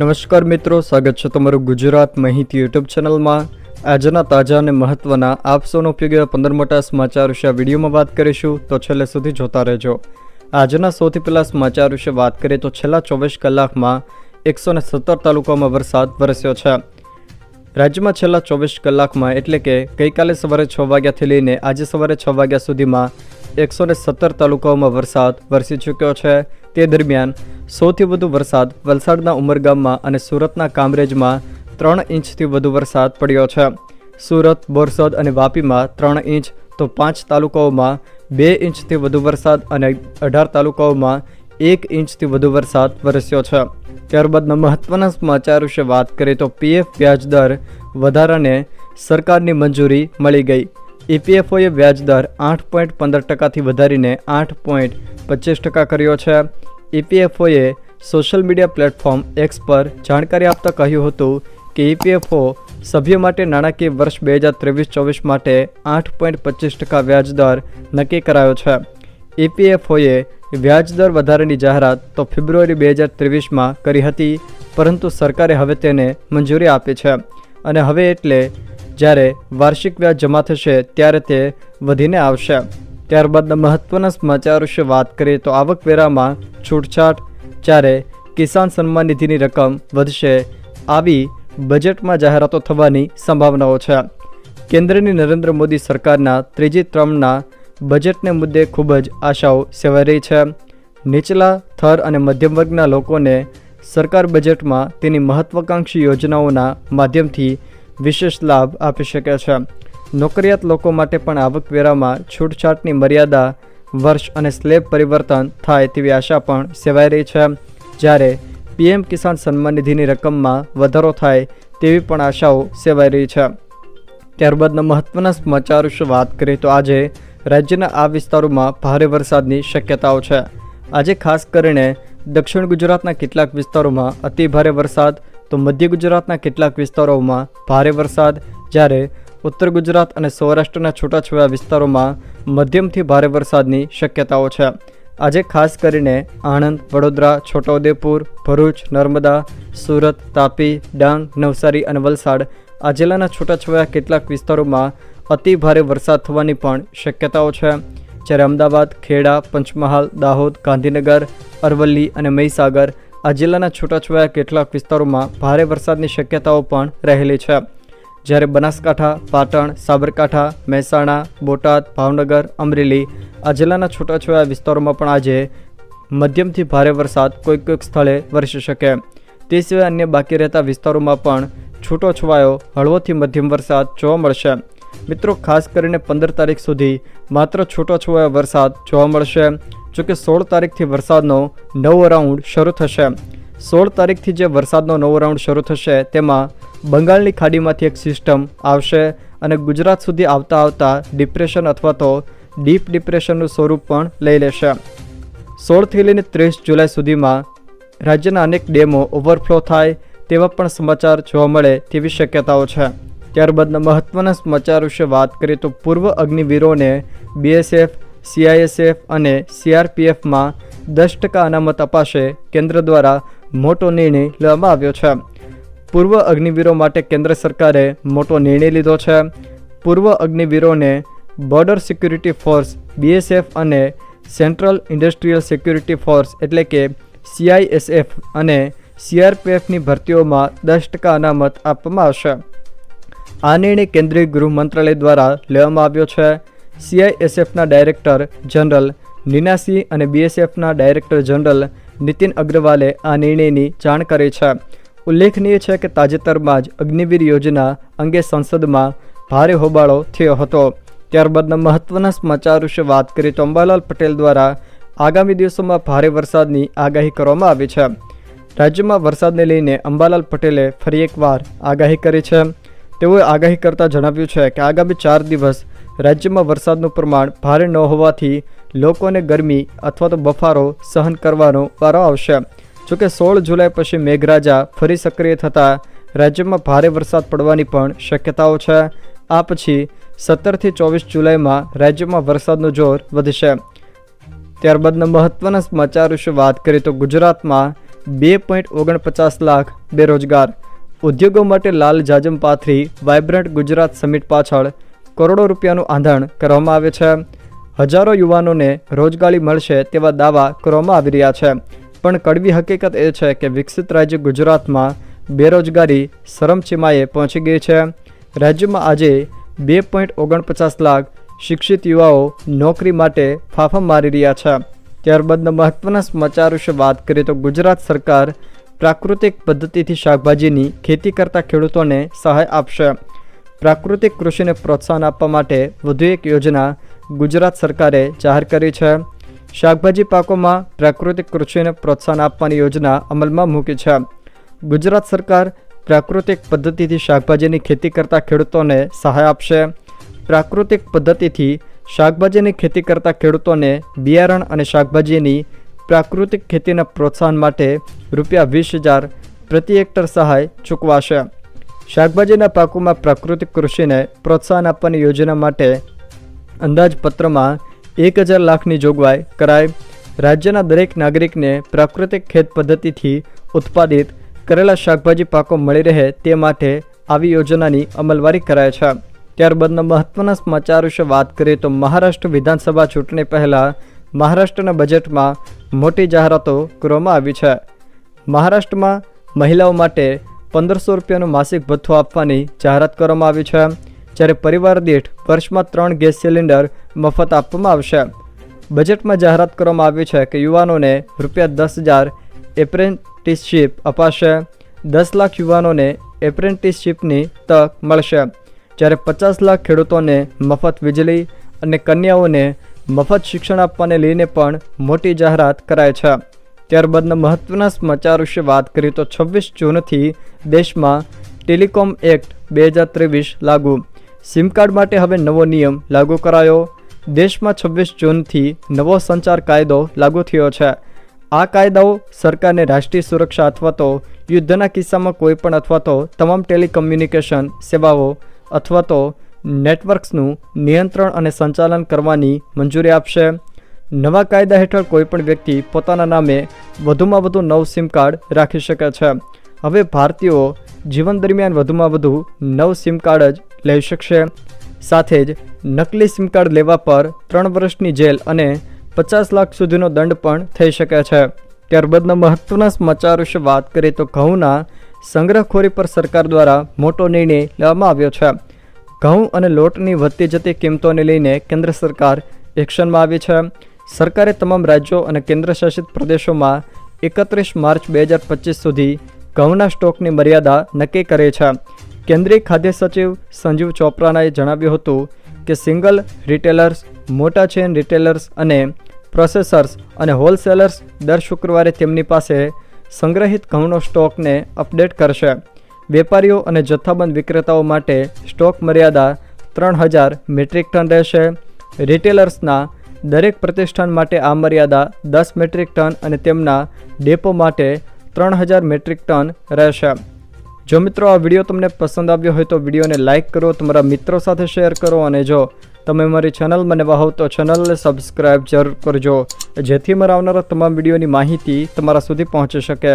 નમસ્કાર મિત્રો, સ્વાગત છે તમારું ગુજરાત માહિતી યુટ્યુબ ચેનલમાં. આજના તાજા અને મહત્વના આપ સૌનો ઉપયોગી પંદર મોટા સમાચાર વિશે વિડીયોમાં વાત કરીશું, તો છેલ્લે સુધી જોતા રહેજો. આજના સૌથી પહેલા સમાચાર વિશે વાત કરીએ, તો છેલ્લા ચોવીસ કલાકમાં એકસો ને સત્તર તાલુકામાં વરસાદ વરસ્યો છે. રાજ્યમાં છેલ્લા ચોવીસ કલાકમાં એટલે કે ગઈકાલે સવારે છ વાગ્યાથી લઈને આજે સવારે છ વાગ્યા સુધીમાં એકસો ને સત્તર તાલુકાઓમાં વરસાદ વરસી ચૂક્યો છે. તે દરમિયાન સૌથી વધુ વરસાદ વલસાડના ઉમરગામમાં અને સુરતના કામરેજમાં ત્રણ ઇંચથી વધુ વરસાદ પડ્યો છે. સુરત, બોરસદ અને વાપીમાં ત્રણ ઇંચ તો પાંચ તાલુકાઓમાં બે ઇંચથી વધુ વરસાદ અને અઢાર તાલુકાઓમાં એક ઇંચથી વધુ વરસાદ વરસ્યો છે. ત્યારબાદના મહત્વના સમાચાર વિશે વાત કરીએ તો પીએફ વ્યાજદર વધારાને સરકારની મંજૂરી મળી ગઈ. ઈપીએફઓએ વ્યાજદર આઠ પોઈન્ટ પંદર ટકાથી વધારીને આઠ પોઈન્ટ પચીસ ટકા કર્યો છે. ઈપીએફઓએ સોશિયલ મીડિયા પ્લેટફોર્મ એક્સ પર જાણકારી આપતા કહ્યું હતું કે ઈપીએફઓ સભ્ય માટે નાણાકીય વર્ષ બે હજાર ત્રેવીસ ચોવીસ માટે આઠ પોઈન્ટ પચીસ ટકા વ્યાજદર નક્કી કરાયો છે. ઈપીએફઓએ વ્યાજદર વધારાની જાહેરાત તો ફેબ્રુઆરી બે હજાર ત્રેવીસમાં કરી હતી, પરંતુ સરકારે હવે તેને મંજૂરી આપી છે. અને હવે એટલે જ્યારે વાર્ષિક વ્યાજ જમા થશે ત્યારે તે વધીને આવશે. ત્યારબાદના મહત્વના સમાચાર વિશે વાત કરીએ તો આવકવેરામાં છૂટછાટ, જ્યારે કિસાન સન્માન નિધિની રકમ વધશે આવી બજેટમાં જાહેરાતો થવાની સંભાવનાઓ છે. કેન્દ્રની નરેન્દ્ર મોદી સરકારના ત્રીજી ત્રમના બજેટને મુદ્દે ખૂબ જ આશાઓ સેવાઈ રહી છે. નીચલા થર અને મધ્યમ વર્ગના લોકોને સરકાર બજેટમાં તેની મહત્વાકાંક્ષી યોજનાઓના માધ્યમથી વિશેષ લાભ આપી શકે છે. નોકરિયાત લોકો માટે પણ આવકવેરામાં છૂટછાટની મર્યાદા, વર્ષ અને સ્લેબ પરિવર્તન થાય તેવી આશા પણ સેવાઈ રહી છે. જ્યારે પીએમ કિસાન સન્માન નિધિની રકમમાં વધારો થાય તેવી પણ આશાઓ સેવાઈ રહી છે. ત્યારબાદના મહત્વના સમાચાર વિશે વાત કરીએ તો આજે રાજ્યના આ વિસ્તારોમાં ભારે વરસાદની શક્યતાઓ છે. આજે ખાસ કરીને દક્ષિણ ગુજરાતના કેટલાક વિસ્તારોમાં અતિ ભારે વરસાદ, તો મધ્ય ગુજરાતના કેટલાક વિસ્તારોમાં ભારે વરસાદ. જ્યારે ઉત્તર ગુજરાત અને સૌરાષ્ટ્રના છૂટાછવાયા વિસ્તારોમાં મધ્યમથી ભારે વરસાદની શક્યતાઓ છે. આજે ખાસ કરીને આણંદ, વડોદરા, છોટાઉદેપુર, ભરૂચ, નર્મદા, સુરત, તાપી, ડાંગ, નવસારી અને વલસાડ આ જિલ્લાના છૂટાછવાયા કેટલાક વિસ્તારોમાં અતિ ભારે વરસાદ થવાની પણ શક્યતાઓ છે. જ્યારે અમદાવાદ, ખેડા, પંચમહાલ, દાહોદ, ગાંધીનગર, અરવલ્લી અને મહીસાગર આ જિલ્લાના છૂટાછવાયા કેટલાક વિસ્તારોમાં ભારે વરસાદની શક્યતાઓ પણ રહેલી છે. જ્યારે બનાસકાંઠા, પાટણ, સાબરકાંઠા, મહેસાણા, બોટાદ, ભાવનગર, અમરેલી આ જિલ્લાના છૂટાછવાયા વિસ્તારોમાં પણ આજે મધ્યમથી ભારે વરસાદ કોઈક કોઈક સ્થળે વરસી શકે. તે સિવાય અન્ય બાકી રહેતા વિસ્તારોમાં પણ છૂટો છવાયો હળવોથી મધ્યમ વરસાદ જોવા મળશે. મિત્રો, ખાસ કરીને પંદર તારીખ સુધી માત્ર છૂટો છવાયો વરસાદ જોવા મળશે, જોકે સોળ તારીખથી વરસાદનો નવો રાઉન્ડ શરૂ થશે. સોળ તારીખથી જે વરસાદનો નવો રાઉન્ડ શરૂ થશે, તેમાં બંગાળની ખાડીમાંથી એક સિસ્ટમ આવશે અને ગુજરાત સુધી આવતા આવતા ડિપ્રેશન અથવા તો ડીપ ડિપ્રેશનનું સ્વરૂપ પણ લઈ લેશે. સોળથી લઈને ત્રીસ જુલાઈ સુધીમાં રાજ્યના અનેક ડેમો ઓવરફ્લો થાય તેવા પણ સમાચાર જોવા મળે તેવી શક્યતાઓ છે. ત્યારબાદના મહત્ત્વના સમાચાર વિશે વાત કરીએ તો પૂર્વ અગ્નિવીરોને બીએસએફ, સીઆઈએસએફ અને સીઆરપીએફમાં દસ ટકા અનામત અપાશે. કેન્દ્ર દ્વારા મોટો નિર્ણય લેવામાં આવ્યો છે. પૂર્વ અગ્નિવીરો માટે કેન્દ્ર સરકારે મોટો નિર્ણય લીધો છે. પૂર્વ અગ્નિવીરોને બોર્ડર સિક્યુરિટી ફોર્સ બીએસએફ અને સેન્ટ્રલ ઇન્ડસ્ટ્રીયલ સિક્યુરિટી ફોર્સ એટલે કે સીઆઈએસએફ અને સીઆરપીએફની ભરતીઓમાં દસ ટકા અનામત આપવામાં આવશે. આ નિર્ણય કેન્દ્રીય ગૃહ મંત્રાલય દ્વારા લેવામાં આવ્યો છે. સીઆઈએસએફના ડાયરેક્ટર જનરલ નીનાસી અને બીએસએફના ડાયરેક્ટર જનરલ નીતિન અગ્રવાલે આ નિર્ણયની જાણ કરી છે. ઉલ્લેખનીય છે કે તાજેતરમાં જ અગ્નિવીર યોજના અંગે સંસદમાં ભારે હોબાળો થયો હતો. ત્યારબાદના મહત્વના સમાચાર વિશે વાત કરીએ તો અંબાલાલ પટેલ દ્વારા આગામી દિવસોમાં ભારે વરસાદની આગાહી કરવામાં આવી છે. રાજ્યમાં વરસાદને લઈને અંબાલાલ પટેલે ફરી એકવાર આગાહી કરી છે. તેઓએ આગાહી કરતાં જણાવ્યું છે કે આગામી ચાર દિવસ રાજ્યમાં વરસાદનું પ્રમાણ ભારે ન હોવાથી લોકોને ગરમી અથવા તો બફારો સહન કરવાનો વારો આવશે. જોકે સોળ જુલાઈ પછી મેઘરાજા ફરી સક્રિય થતાં રાજ્યમાં ભારે વરસાદ પડવાની પણ શક્યતાઓ છે. આ પછી સત્તરથી ચોવીસ જુલાઈમાં રાજ્યમાં વરસાદનું જોર વધશે. ત્યારબાદના મહત્વના સમાચાર વિશે વાત કરીએ તો ગુજરાતમાં બે પોઈન્ટ ઓગણપચાસ લાખ બેરોજગાર. ઉદ્યોગો માટે લાલ જાજમ પાથરી વાઇબ્રન્ટ ગુજરાત સમિટ પાછળ કરોડો રૂપિયાનું આંધણ કરવામાં આવે છે. હજારો યુવાનોને રોજગારી મળશે તેવા દાવા કરવામાં આવી રહ્યા છે. પણ કડવી હકીકત એ છે કે વિકસિત રાજ્ય ગુજરાતમાં બેરોજગારી શરમચીમાએ પહોંચી ગઈ છે. રાજ્યમાં આજે બે પોઈન્ટ ઓગણપચાસ લાખ શિક્ષિત યુવાઓ નોકરી માટે ફાફા મારી રહ્યા છે. ત્યારબાદના મહત્વના સમાચાર વિશે વાત કરીએ તો ગુજરાત સરકાર પ્રાકૃતિક પદ્ધતિથી શાકભાજીની ખેતી કરતા ખેડૂતોને સહાય આપશે. પ્રાકૃતિક કૃષિને પ્રોત્સાહન આપવા માટે વધુ એક યોજના ગુજરાત સરકારે જાહેર કરી છે. શાકભાજી પાકોમાં પ્રાકૃતિક કૃષિને પ્રોત્સાહન આપવાની યોજના અમલમાં મૂકી છે. ગુજરાત સરકાર પ્રાકૃતિક પદ્ધતિથી શાકભાજીની ખેતી કરતા ખેડૂતોને સહાય આપશે. પ્રાકૃતિક પદ્ધતિથી શાકભાજીની ખેતી કરતા ખેડૂતોને બિયારણ અને શાકભાજીની પ્રાકૃતિક ખેતીના પ્રોત્સાહન માટે રૂપિયા વીસ હજાર પ્રતિ હેક્ટર સહાય ચૂકવાશે. શાકભાજીના પાકોમાં પ્રાકૃતિક કૃષિને પ્રોત્સાહન આપવાની યોજના માટે અંદાજપત્રમાં એક હજાર લાખની જોગવાઈ કરાય રાજ્યના દરેક નાગરિકને પ્રાકૃતિક ખેત પદ્ધતિથી ઉત્પાદિત કરેલા શાકભાજી પાકો મળી રહે તે માટે આવી યોજનાની અમલવારી કરાય છે. ત્યારબાદના મહત્વના સમાચાર વિશે વાત કરીએ તો મહારાષ્ટ્ર વિધાનસભા ચૂંટણી પહેલાં મહારાષ્ટ્રના બજેટમાં મોટી જાહેરાતો કરવામાં આવી છે. મહારાષ્ટ્રમાં મહિલાઓ માટે પંદરસો રૂપિયાનું માસિક ભથ્થો આપવાની જાહેરાત કરવામાં આવી છે. જ્યારે પરિવાર દીઠ વર્ષમાં ત્રણ ગેસ સિલિન્ડર મફત આપવામાં આવશે. બજેટમાં જાહેરાત કરવામાં આવી છે કે યુવાનોને રૂપિયા દસ હજાર એપ્રેન્ટિસશીપ અપાશે. દસ લાખ યુવાનોને એપ્રેન્ટિસશીપની તક મળશે. જ્યારે પચાસ લાખ ખેડૂતોને મફત વીજળી અને કન્યાઓને મફત શિક્ષણ આપવાને લઈને પણ મોટી જાહેરાત કરાય છે. ત્યારબાદના મહત્વના સમાચાર વિશે વાત કરીએ તો છવ્વીસ જૂનથી દેશમાં ટેલિકોમ એક્ટ બે હજાર ત્રેવીસ લાગુ. સિમ કાર્ડ માટે હવે નવો નિયમ લાગુ કરાયો. દેશમાં છવ્વીસ જૂનથી નવો સંચાર કાયદો લાગુ થયો છે. આ કાયદાઓ સરકારને રાષ્ટ્રીય સુરક્ષા અથવા તો યુદ્ધના કિસ્સામાં કોઈપણ અથવા તો તમામ ટેલિકમ્યુનિકેશન સેવાઓ અથવા તો નેટવર્ક્સનું નિયંત્રણ અને સંચાલન કરવાની મંજૂરી આપશે. નવા કાયદા હેઠળ કોઈપણ વ્યક્તિ પોતાના નામે વધુમાં વધુ નવ સિમ કાર્ડ રાખી શકે છે. હવે ભારતીયો જીવન દરમિયાન વધુમાં વધુ નવ સિમ કાર્ડ જ લઈ શકશે. સાથે જ નકલી સિમ કાર્ડ લેવા પર ત્રણ વર્ષની જેલ અને પચાસ લાખ સુધીનો દંડ પણ થઈ શકે છે. ત્યારબાદના મહત્વના સમાચાર વિશે વાત કરીએ તો ઘઉંના સંગ્રહખોરી પર સરકાર દ્વારા મોટો નિર્ણય લેવામાં આવ્યો છે. ઘઉં અને લોટની વધતી જતી કિંમતોને લઈને કેન્દ્ર સરકાર એક્શનમાં આવી છે. સરકારે તમામ રાજ્યો અને કેન્દ્રશાસિત પ્રદેશોમાં એકત્રીસ માર્ચ બે હજાર પચીસ સુધી ઘઉંના સ્ટોકની મર્યાદા નક્કી કરે છે. કેન્દ્રીય ખાદ્ય સચિવ સંજીવ ચોપરાનાએ જણાવ્યું હતું કે સિંગલ રિટેલર્સ, મોટા ચેન રિટેલર્સ અને પ્રોસેસર્સ અને હોલસેલર્સ દર શુક્રવારે તેમની પાસે સંગ્રહિત ઘઉંનો સ્ટોકને અપડેટ કરશે. વેપારીઓ અને જથ્થાબંધ વિક્રેતાઓ માટે સ્ટોક મર્યાદા ત્રણ હજાર મેટ્રિક ટન રહેશે. રિટેલર્સના દરેક પ્રતિષ્ઠાન માટે આ મર્યાદા દસ મેટ્રિક ટન અને તેમના ડેપો માટે ત્રણ હજાર મેટ્રિક ટન રહેશે. જો મિત્રો આ વીડિયો તમને પસંદ આવ્યો હોય તો વિડીયોને લાઇક કરો, તમારા મિત્રો સાથે શેર કરો અને જો તમે મારી ચેનલ મને વહાવ તો ચેનલને સબસ્ક્રાઈબ જરૂર કરજો, જેથી મારા આવનારા તમામ વિડીયોની માહિતી તમારા સુધી પહોંચી શકે.